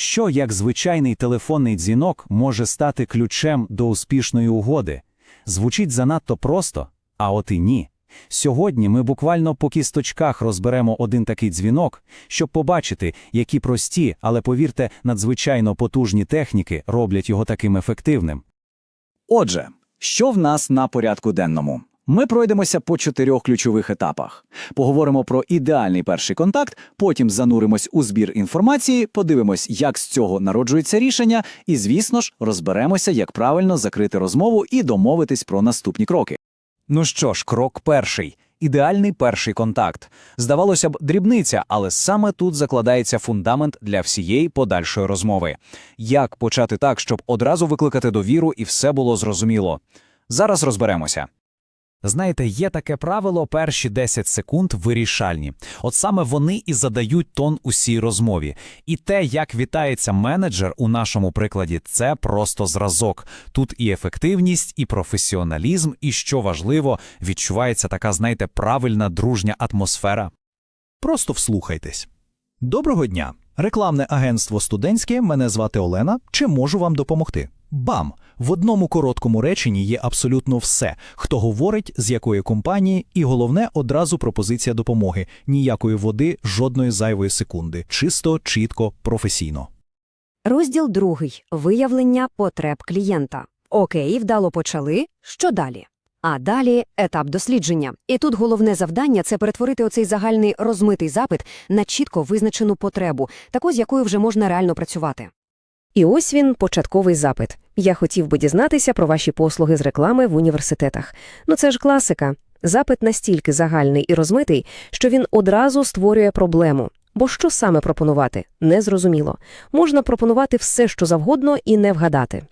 Що як звичайний телефонний дзвінок може стати ключем до успішної угоди? Звучить занадто просто, а от і ні. Сьогодні ми буквально по кісточках розберемо один такий дзвінок, щоб побачити, які прості, але повірте, надзвичайно потужні техніки роблять його таким ефективним. Отже, що в нас на порядку денному? Ми пройдемося по чотирьох ключових етапах. Поговоримо про ідеальний перший контакт, потім зануримось у збір інформації, подивимось, як з цього народжується рішення, і, звісно ж, розберемося, як правильно закрити розмову і домовитись про наступні кроки. Ну що ж, крок перший. Ідеальний перший контакт. Здавалося б, дрібниця, але саме тут закладається фундамент для всієї подальшої розмови. Як почати так, щоб одразу викликати довіру і все було зрозуміло? Зараз розберемося. Знаєте, є таке правило перші 10 секунд вирішальні. От саме вони і задають тон усій розмові. І те, як вітається менеджер у нашому прикладі, це просто зразок. Тут і ефективність, і професіоналізм, і що важливо, відчувається така, знаєте, правильна дружня атмосфера. Просто вслухайтесь. Доброго дня! Рекламне агентство студентське. Мене звати Олена. Чи можу вам допомогти? Бам! В одному короткому реченні є абсолютно все, хто говорить, з якої компанії, і головне одразу пропозиція допомоги. Ніякої води, жодної зайвої секунди. Чисто, чітко, професійно. Розділ другий. Виявлення потреб клієнта. Окей, вдало почали. Що далі? А далі етап дослідження. І тут головне завдання це перетворити оцей загальний розмитий запит на чітко визначену потребу, таку, з якою вже можна реально працювати. І ось він, початковий запит. Я хотів би дізнатися про ваші послуги з реклами в університетах. Ну це ж класика. Запит настільки загальний і розмитий, що він одразу створює проблему. Бо що саме пропонувати? Незрозуміло. Можна пропонувати все, що завгодно, і не вгадати.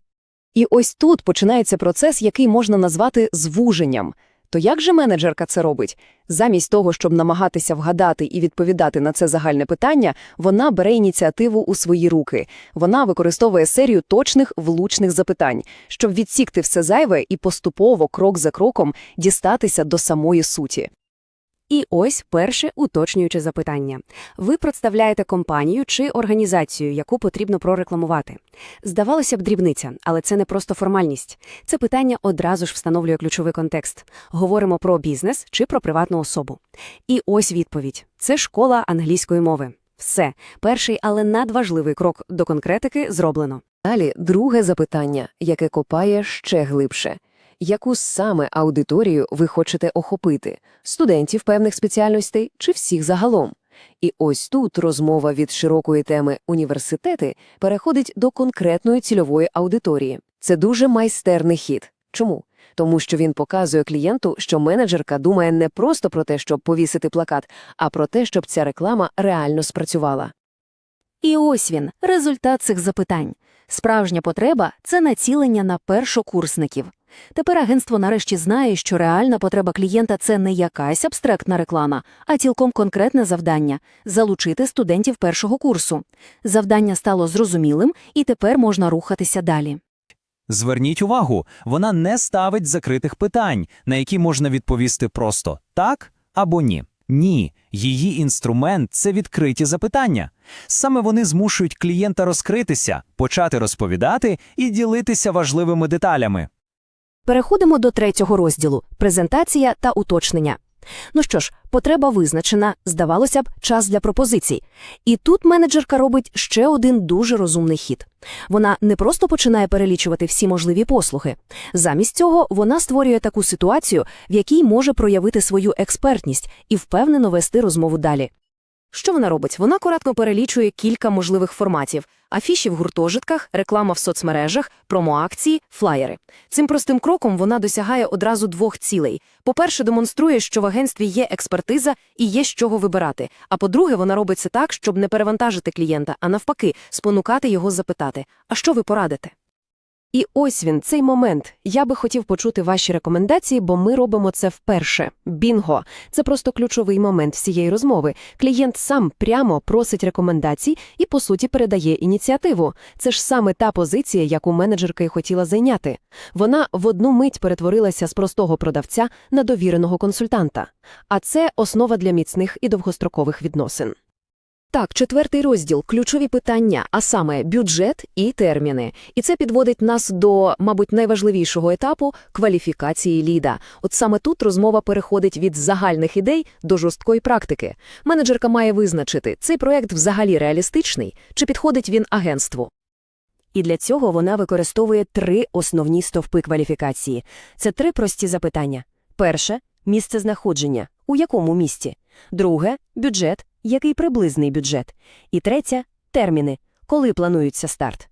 І ось тут починається процес, який можна назвати звуженням. То як же менеджерка це робить? Замість того, щоб намагатися вгадати і відповідати на це загальне питання, вона бере ініціативу у свої руки. Вона використовує серію точних, влучних запитань, щоб відсікти все зайве і поступово, крок за кроком, дістатися до самої суті. І ось перше уточнююче запитання. Ви представляєте компанію чи організацію, яку потрібно прорекламувати. Здавалося б, дрібниця, але це не просто формальність. Це питання одразу ж встановлює ключовий контекст. Говоримо про бізнес чи про приватну особу. І ось відповідь: це школа англійської мови. Все, перший, але надважливий крок до конкретики зроблено. Далі друге запитання, яке копає ще глибше. Яку саме аудиторію ви хочете охопити студентів певних спеціальностей чи всіх загалом? І ось тут розмова від широкої теми університети переходить до конкретної цільової аудиторії. Це дуже майстерний хід. Чому? Тому що він показує клієнту, що менеджерка думає не просто про те, щоб повісити плакат, а про те, щоб ця реклама реально спрацювала. І ось він, результат цих запитань. Справжня потреба це націлення на першокурсників. Тепер агентство нарешті знає, що реальна потреба клієнта це не якась абстрактна реклама, а цілком конкретне завдання залучити студентів першого курсу. Завдання стало зрозумілим, і тепер можна рухатися далі. Зверніть увагу, вона не ставить закритих питань, на які можна відповісти просто так або ні. Ні, її інструмент це відкриті запитання. Саме вони змушують клієнта розкритися, почати розповідати і ділитися важливими деталями. Переходимо до третього розділу презентація та уточнення. Ну що ж, потреба визначена, здавалося б, час для пропозицій. І тут менеджерка робить ще один дуже розумний хід. Вона не просто починає перелічувати всі можливі послуги. Замість цього вона створює таку ситуацію, в якій може проявити свою експертність і впевнено вести розмову далі. Що вона робить? Вона коротко перелічує кілька можливих форматів: афіші в гуртожитках, реклама в соцмережах, промоакції, флаєри. Цим простим кроком вона досягає одразу двох цілей: по-перше, демонструє, що в агентстві є експертиза і є з чого вибирати. А по-друге, вона робить це так, щоб не перевантажити клієнта, а навпаки, спонукати його запитати: а що ви порадите? І ось він, цей момент. Я би хотів почути ваші рекомендації, бо ми робимо це вперше. Бінго! Це просто ключовий момент всієї розмови. Клієнт сам прямо просить рекомендацій і, по суті, передає ініціативу. Це ж саме та позиція, яку менеджерка й хотіла зайняти. Вона в одну мить перетворилася з простого продавця на довіреного консультанта. А це основа для міцних і довгострокових відносин. Так, четвертий розділ – ключові питання, а саме бюджет і терміни. І це підводить нас до, мабуть, найважливішого етапу – кваліфікації ліда. От саме тут розмова переходить від загальних ідей до жорсткої практики. Менеджерка має визначити, цей проект взагалі реалістичний, чи підходить він агентству. І для цього вона використовує три основні стовпи кваліфікації. Це три прості запитання. Перше – місце знаходження. У якому місті? Друге – бюджет. Який приблизний бюджет? І третє – терміни. Коли планується старт?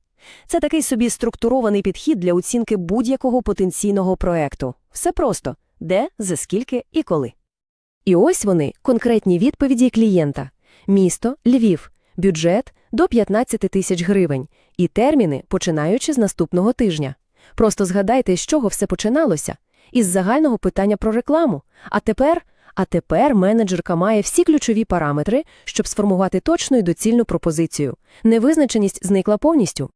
Це такий собі структурований підхід для оцінки будь-якого потенційного проекту. Все просто – де, за скільки і коли. І ось вони, конкретні відповіді клієнта. Місто – Львів, бюджет – до 15 тисяч гривень і терміни, починаючи з наступного тижня. Просто згадайте, з чого все починалося. Із загального питання про рекламу. А тепер, а тепер менеджерка має всі ключові параметри, щоб сформувати точну і доцільну пропозицію. Невизначеність зникла повністю.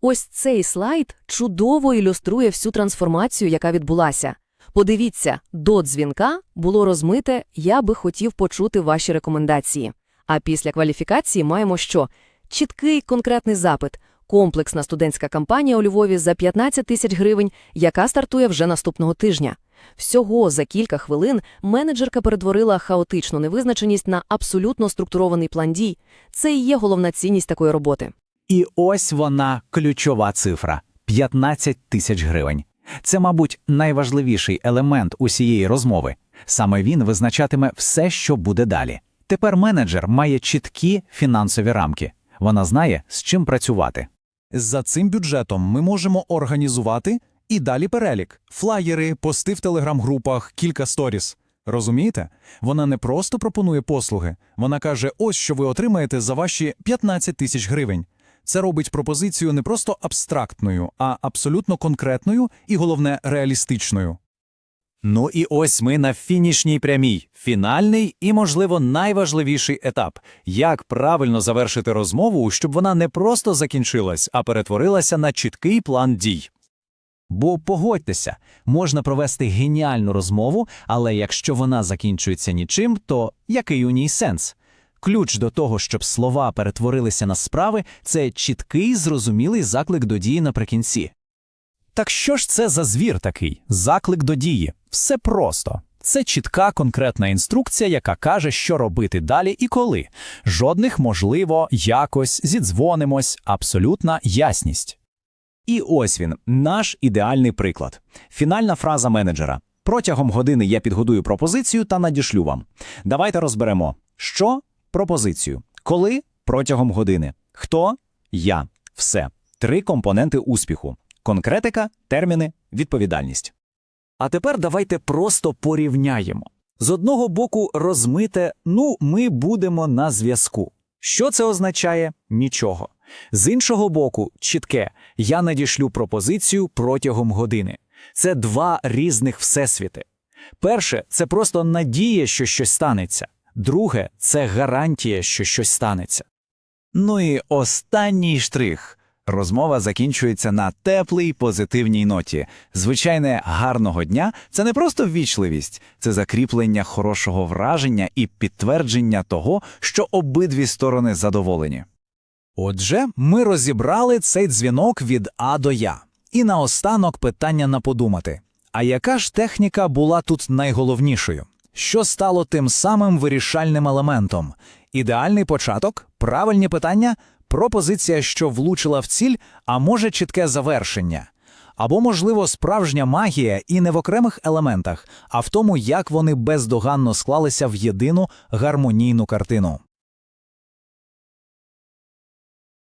Ось цей слайд чудово ілюструє всю трансформацію, яка відбулася. Подивіться, до дзвінка було розмите «Я би хотів почути ваші рекомендації». А після кваліфікації маємо що? Чіткий конкретний запит. Комплексна студентська кампанія у Львові за 15 тисяч гривень, яка стартує вже наступного тижня. Всього за кілька хвилин менеджерка перетворила хаотичну невизначеність на абсолютно структурований план дій. Це і є головна цінність такої роботи. І ось вона ключова цифра 15 тисяч гривень. Це, мабуть, найважливіший елемент усієї розмови. Саме він визначатиме все, що буде далі. Тепер менеджер має чіткі фінансові рамки. Вона знає, з чим працювати. За цим бюджетом ми можемо організувати і далі перелік: флаєри, пости в телеграм-групах, кілька сторіс. Розумієте? Вона не просто пропонує послуги, вона каже: ось що ви отримаєте за ваші 15 тисяч гривень. Це робить пропозицію не просто абстрактною, а абсолютно конкретною і, головне, реалістичною. Ну і ось ми на фінішній прямій, фінальний і, можливо, найважливіший етап як правильно завершити розмову, щоб вона не просто закінчилась, а перетворилася на чіткий план дій. Бо погодьтеся, можна провести геніальну розмову, але якщо вона закінчується нічим, то який у ній сенс? Ключ до того, щоб слова перетворилися на справи, це чіткий, зрозумілий заклик до дії наприкінці. Так що ж це за звір такий? Заклик до дії. Все просто. Це чітка конкретна інструкція, яка каже, що робити далі і коли. Жодних можливо, якось, зідзвонимось, абсолютна ясність. І ось він, наш ідеальний приклад. Фінальна фраза менеджера. Протягом години я підготую пропозицію та надішлю вам. Давайте розберемо, що пропозицію, коли протягом години, хто я. Все. Три компоненти успіху: конкретика, терміни, відповідальність. А тепер давайте просто порівняємо. З одного боку, розмите, ну, ми будемо на зв'язку. Що це означає? Нічого. З іншого боку, чітке, я надішлю пропозицію протягом години. Це два різних всесвіти. Перше це просто надія, що щось станеться. Друге це гарантія, що щось станеться. Ну і останній штрих. Розмова закінчується на теплій позитивній ноті. Звичайне гарного дня це не просто ввічливість, це закріплення хорошого враження і підтвердження того, що обидві сторони задоволені. Отже, ми розібрали цей дзвінок від А до Я. І наостанок питання на подумати. А яка ж техніка була тут найголовнішою? Що стало тим самим вирішальним елементом? Ідеальний початок, правильні питання, пропозиція, що влучила в ціль, а може чітке завершення. Або, можливо, справжня магія і не в окремих елементах, а в тому, як вони бездоганно склалися в єдину гармонійну картину.